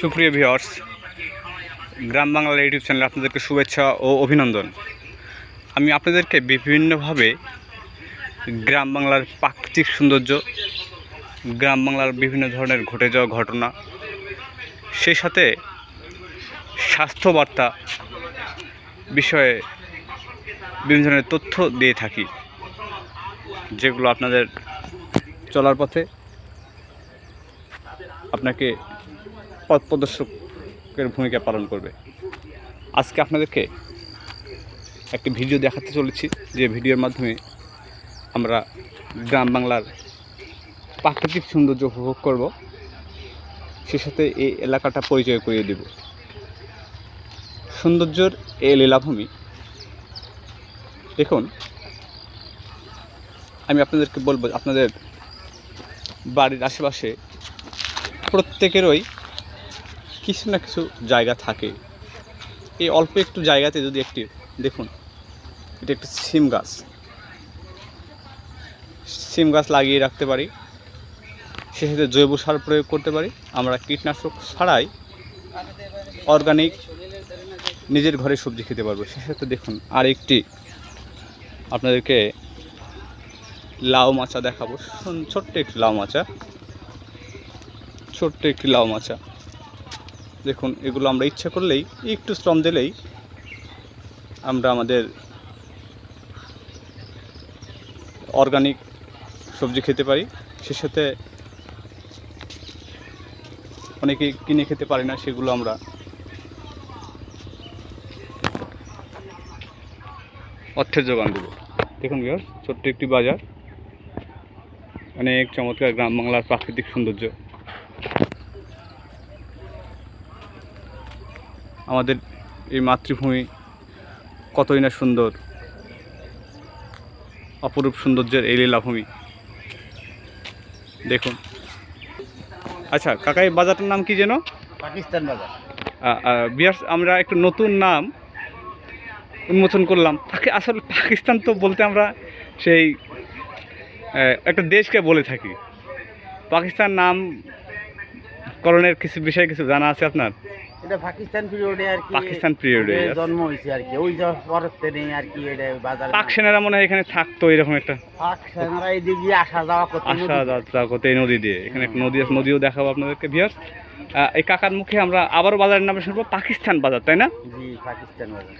সুপ্রিয় ভিওর্স গ্রাম বাংলার ইউটিউব চ্যানেলে আপনাদেরকে শুভেচ্ছা ও অভিনন্দন। আমি আপনাদেরকে বিভিন্নভাবে গ্রাম বাংলার প্রাকৃতিক সৌন্দর্য, গ্রাম বাংলার বিভিন্ন ধরনের ঘটে যাওয়া ঘটনা, সেই সাথে স্বাস্থ্যবার্তা বিষয়ে বিভিন্ন ধরনের তথ্য দিয়ে থাকি, যেগুলো আপনাদের চলার পথে আপনাকে পথ প্রদর্শকের ভূমিকা পালন করবে। আজকে আপনাদেরকে একটি ভিডিও দেখাতে চলেছি, যে ভিডিওর মাধ্যমে আমরা গ্রাম বাংলার প্রাকৃতিক সৌন্দর্য উপভোগ করব। সে সাথে এই এলাকাটা পরিচয় করিয়ে দেব। সৌন্দর্যর এই লীলাভূমি, দেখুন, আমি আপনাদেরকে বলব আপনাদের বাড়ির আশেপাশে প্রত্যেকেরই কিছু না কিছু জায়গা থাকে। এই অল্প একটু জায়গাতে যদি একটি, দেখুন, এটা একটি সিম গাছ। সিম গাছ লাগিয়ে রাখতে পারি। সে সাথে জৈব সার প্রয়োগ করতে পারি। আমরা কীটনাশক ছাড়াই অর্গানিক নিজের ঘরে সবজি খেতে পারব। সে সাথে দেখুন আর একটি আপনাদেরকে লাউ মাচা দেখাবো। ছোট্ট একটি লাউ মাচা। ছোট্ট একটি লাউ মাচা। দেখুন, এগুলো আমরা ইচ্ছা করলেই, একটু শ্রম দিলেই আমরা আমাদের অর্গানিক সবজি খেতে পারি। সে সাথে অনেকে কিনে খেতে পারি না, সেগুলো আমরা অর্থের যোগান দেবো। দেখুন ছোট্ট একটি বাজার। অনেক চমৎকার গ্রাম বাংলার প্রাকৃতিক সৌন্দর্য। আমাদের এই মাতৃভূমি কতই না সুন্দর অপরূপ সৌন্দর্যের এই লীলাভূমি। দেখুন। আচ্ছা কাকা এই বাজারটার নাম কি যেন? পাকিস্তান বাজার। বিয়ার্স আমরা একটু নতুন নাম উন্মোচন করলাম। পাকি- আসলে পাকিস্তান তো বলতে আমরা সেই একটা দেশকে বলে থাকি। পাকিস্তান নাম করণের কিছু বিষয়ে কিছু জানা আছে আপনার? এটা পাকিস্তান পিরিয়ডে আর কি পাকিস্তান yes. জন্ম হয়েছে আর কি। ওই যে পরতে নেই আর কি এটা বাজার পাক সেনারা মনে হয় এখানে থাকতো এরকম একটা পাক সেনারা এদিকে আসা যাওয়া করতে আসা যাত্রা করতে এই নদী দিয়ে। এখানে একটা নদী আছে নদীও দেখাবো আপনাদেরকে ভিয়ার্স এই কাকার মুখে আমরা আবারও বাজারের নামে শুনব পাকিস্তান বাজার তাই না? জি পাকিস্তান বাজার।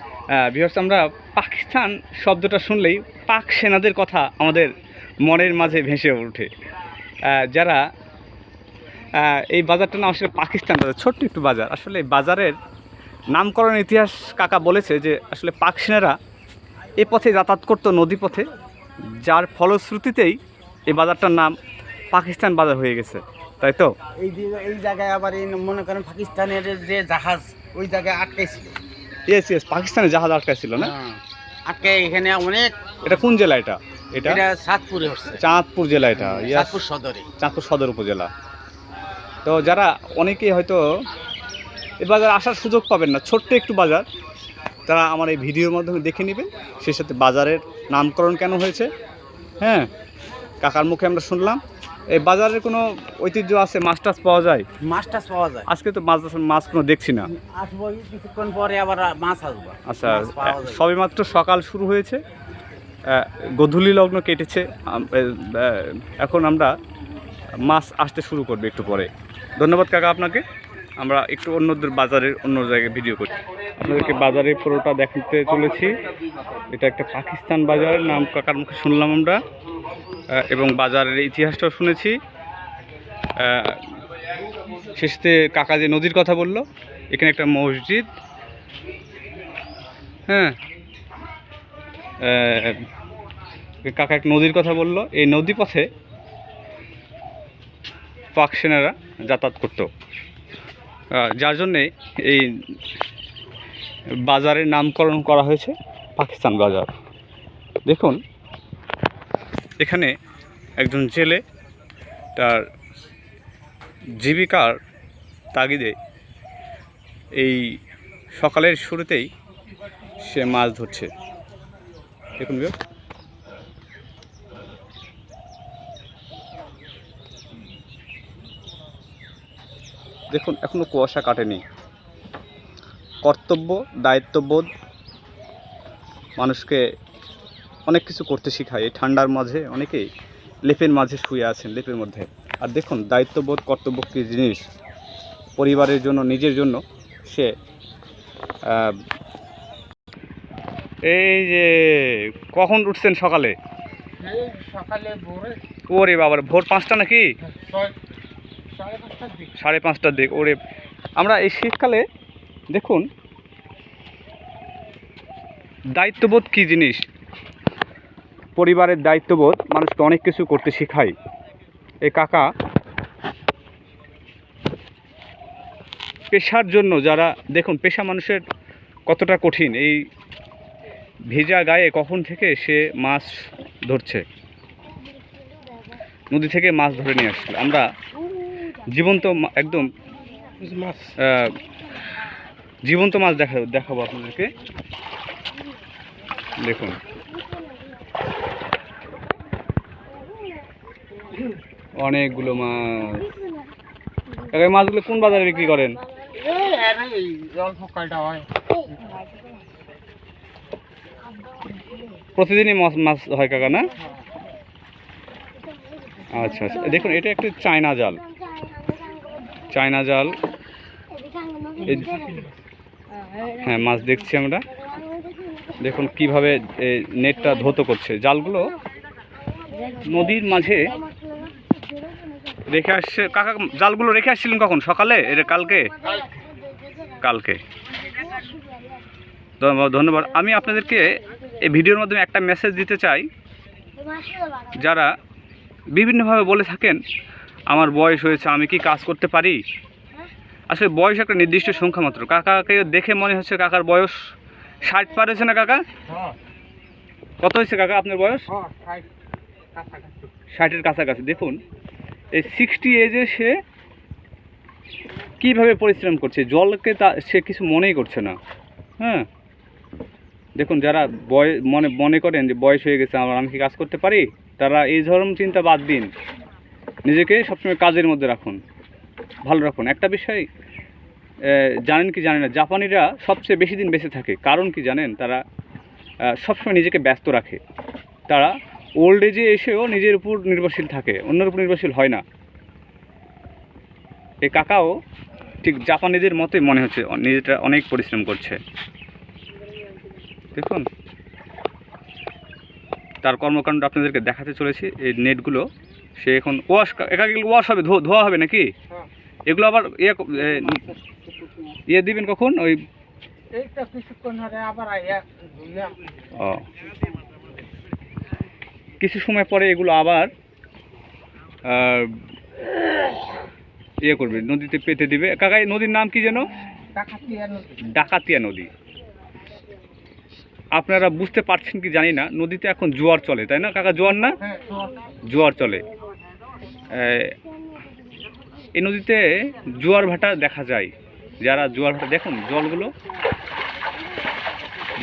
ভিউয়ার্স আমরা পাকিস্তান শব্দটা শুনলেই পাক সেনাদের কথা আমাদের মনের মাঝে ভেসে ওঠে। যারা এই বাজারটা নাম আসলে পাকিস্তান বাজার ছোট্ট একটু বাজার। আসলে এই বাজারের নামকরণ ইতিহাস কাকা বলেছে যে আসলে পাক সেনারা এ পথে যাতায়াত করতো নদী পথে যার ফলশ্রুতিতেই এই বাজারটার নাম পাকিস্তান বাজার হয়ে গেছে। তাই তো? এই এই জায়গায় আবার এই মনে করেন পাকিস্তানের যে জাহাজ ওই জায়গায় আটকেছিল ইয়েস ইয়েস পাকিস্তানের জাহাজ আটকা ছিল না? হ্যাঁ। আটকে এখানে অনেক এটা কোন জেলা এটা? এটা? হচ্ছে। চাঁদপুর জেলা এটা. সাতপুর সদরে। চাঁদপুর সদর উপজেলা। তো যারা অনেকেই হয়তো এই বাজার আসার সুযোগ পাবেন না ছোট্ট একটু বাজার তারা আমার এই ভিডিওর মাধ্যমে দেখে নেবেন সেই সাথে বাজারের নামকরণ কেন হয়েছে। হ্যাঁ কাকার মুখে আমরা শুনলাম। এই বাজারের কোনো ঐতিহ্য আছে মাছ টাছ পাওয়া যায়? মাছ টাছ পাওয়া যায়। আজকে তো মাছ মাছ কোনো দেখছি না। আসব কিছুক্ষণ পরে আবার মাছ আসব। আচ্ছা যায়। সবেমাত্র সকাল শুরু হয়েছে। গধূলি লগ্ন কেটেছে। এ, এখন আমরা মাছ আসতে শুরু করবে একটু পরে। ধন্যবাদ কাকা আপনাকে। আমরা একটু অন্যদের বাজারের অন্য জায়গায় ভিডিও করি। আপনাদেরকে বাজারের পুরোটা দেখাতে চলেছি। এটা একটা পাকিস্তান বাজারের নাম কাকার মুখে শুনলাম আমরা। এবং বাজারের ইতিহাসটাও শুনেছি। শেষতে কাকা যে নদীর কথা বলল, এখানে একটা মসজিদ। হ্যাঁ। কাকা এক নদীর কথা বলল। এই নদী পথে পাক সেনারা যাতায়াত করতো। যার জন্যে এই বাজারের নামকরণ করা হয়েছে পাকিস্তান বাজার। দেখুন, এখানে একজন জেলে তার জীবিকার তাগিদে এই সকালের শুরুতেই সে মাছ ধরছে। দেখুন দেখুন এখনও কুয়াশা কাটেনি। কর্তব্য দায়িত্ববোধ মানুষকে অনেক কিছু করতে শেখায়। এই ঠান্ডার মাঝে অনেকেই লেপের মাঝে শুয়ে আছেন লেপের মধ্যে। আর দেখুন দায়িত্ববোধ কর্তব্য কী জিনিস পরিবারের জন্য নিজের জন্য সে এই যে কখন উঠছেন সকালে? সকালে ভোরে। ওরে বাবার ভোর পাঁচটা নাকি? সাড়ে পাঁচটার দিক। ওরে, আমরা এই শীতকালে দেখুন, দায়িত্ববোধ কী জিনিস? পরিবারের দায়িত্ববোধ, মানুষকে অনেক কিছু করতে শেখায় এই কাকা, পেশার জন্য যারা, দেখুন, পেশা মানুষের কতটা কঠিন। এই ভেজা গায়ে কখন থেকে সে মাছ ধরছে? নদী থেকে মাছ ধরে নিয়ে আসছে। আমরা জীবন্ত মা- একদম মাছ। জীবন্ত মাছ দেখা দেখাবো আপনাদেরকে। দেখুন। অনেকগুলো মাছ। এই মাছগুলো কোন বাজারে বিক্রি করেন? প্রতিদিনই মাছ মাছ হয় কাকা না? আচ্ছা আচ্ছা। দেখুন এটা একটি চায়না জাল। চায়না জাল। হ্যাঁ মাছ দেখছি আমরা। দেখুন কীভাবে নেটটা ধৌত করছে। জালগুলো নদীর মাঝে রেখে আসছে। কাকা, জালগুলো রেখে আসছিলেন কখন? সকালে? এটা কালকে? কালকে। ধন্যবাদ আমি আপনাদেরকে এই ভিডিওর মাধ্যমে একটা মেসেজ দিতে চাই। যারা বিভিন্নভাবে বলে থাকেন আমার বয়স হয়েছে আমি কি কাজ করতে পারি? আসলে বয়স একটা নির্দিষ্ট সংখ্যা মাত্র। কাকাকে দেখে মনে হচ্ছে কাকার বয়স ষাট পার হয়েছে না কাকা? হ্যাঁ। কত হয়েছে কাকা আপনার বয়স? হ্যাঁ ষাটের কাছাকাছি। দেখুন এই সিক্সটি এজে সে কীভাবে পরিশ্রম করছে? জলকে তা সে কিছু মনেই করছে না। হ্যাঁ? দেখুন যারা বয় মনে মনে করেন যে বয়স হয়ে গেছে আমার আমি কি কাজ করতে পারি? তারা এই ধরনের চিন্তা বাদ দিন। নিজেকে সবসময় কাজের মধ্যে রাখুন, ভালো রাখুন। একটা বিষয় জানেন কি জানেন না, জাপানিরা সবচেয়ে বেশি দিন বেঁচে থাকে। কারণ কি জানেন, তারা সবসময় নিজেকে ব্যস্ত রাখে। তারা ওল্ড এজে এসেও নিজের উপর নির্ভরশীল থাকে, অন্যের উপর নির্ভরশীল হয় না। এই কাকাও ঠিক জাপানিদের মতোই মনে হচ্ছে নিজেটা অনেক পরিশ্রম করছে। দেখুন, তার কর্মকাণ্ড আপনাদেরকে দেখাতে চলেছি। এই নেটগুলো সে এখন ওয়াশ একাকি ওয়াশ হবে ধোয়া হবে নাকি? হ্যাঁ। এগুলো আবার ইয়ে ইয়ে দিবেন কখন? ওই ও। কিছু সময় পরে এগুলো আবার ইয়ে করবে নদীতে পেতে দিবে। কাকাই নদীর নাম কি যেন? ডাকাতিয়া নদী। আপনারা বুঝতে পারছেন কি জানি না নদীতে এখন জোয়ার চলে তাই না? কাকা জোয়ার না? হ্যাঁ জোয়ার। চলে। এই নদীতে জোয়ার ভাটা দেখা যায়। যারা জোয়ার ভাটা, দেখুন জলগুলো,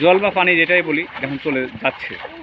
জল বা পানি যেটাই বলি, এখন চলে যাচ্ছে।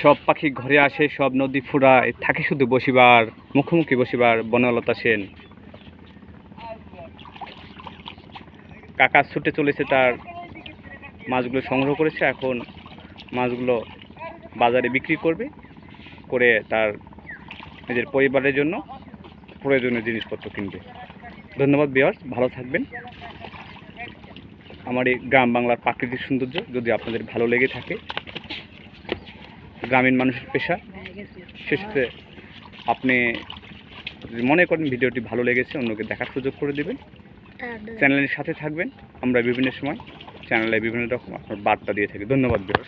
সব পাখি ঘরে আসে, সব নদী ফুরায়, থাকে শুধু বসিবার, মুখোমুখি বসিবার বনলতা সেন। কাকা ছুটে চলেছে তার মাছগুলো সংগ্রহ করেছে, এখন মাছগুলো বাজারে বিক্রি করবে, করে তার নিজের পরিবারের জন্য প্রয়োজনীয় জিনিসপত্র কিনবে। ধন্যবাদ বিয়ার্স ভালো থাকবেন। আমার এই গ্রাম বাংলার প্রাকৃতিক সৌন্দর্য যদি আপনাদের ভালো লেগে থাকে, গ্রামীণ মানুষের পেশা শেষে আপনি মনে করেন ভিডিওটি ভালো লেগেছে, অন্যকে দেখার সুযোগ করে দেবেন। চ্যানেলের সাথে থাকবেন। আমরা বিভিন্ন সময় চ্যানেলে বিভিন্ন রকম আপনার বার্তা দিয়ে থাকি। ধন্যবাদ বিহার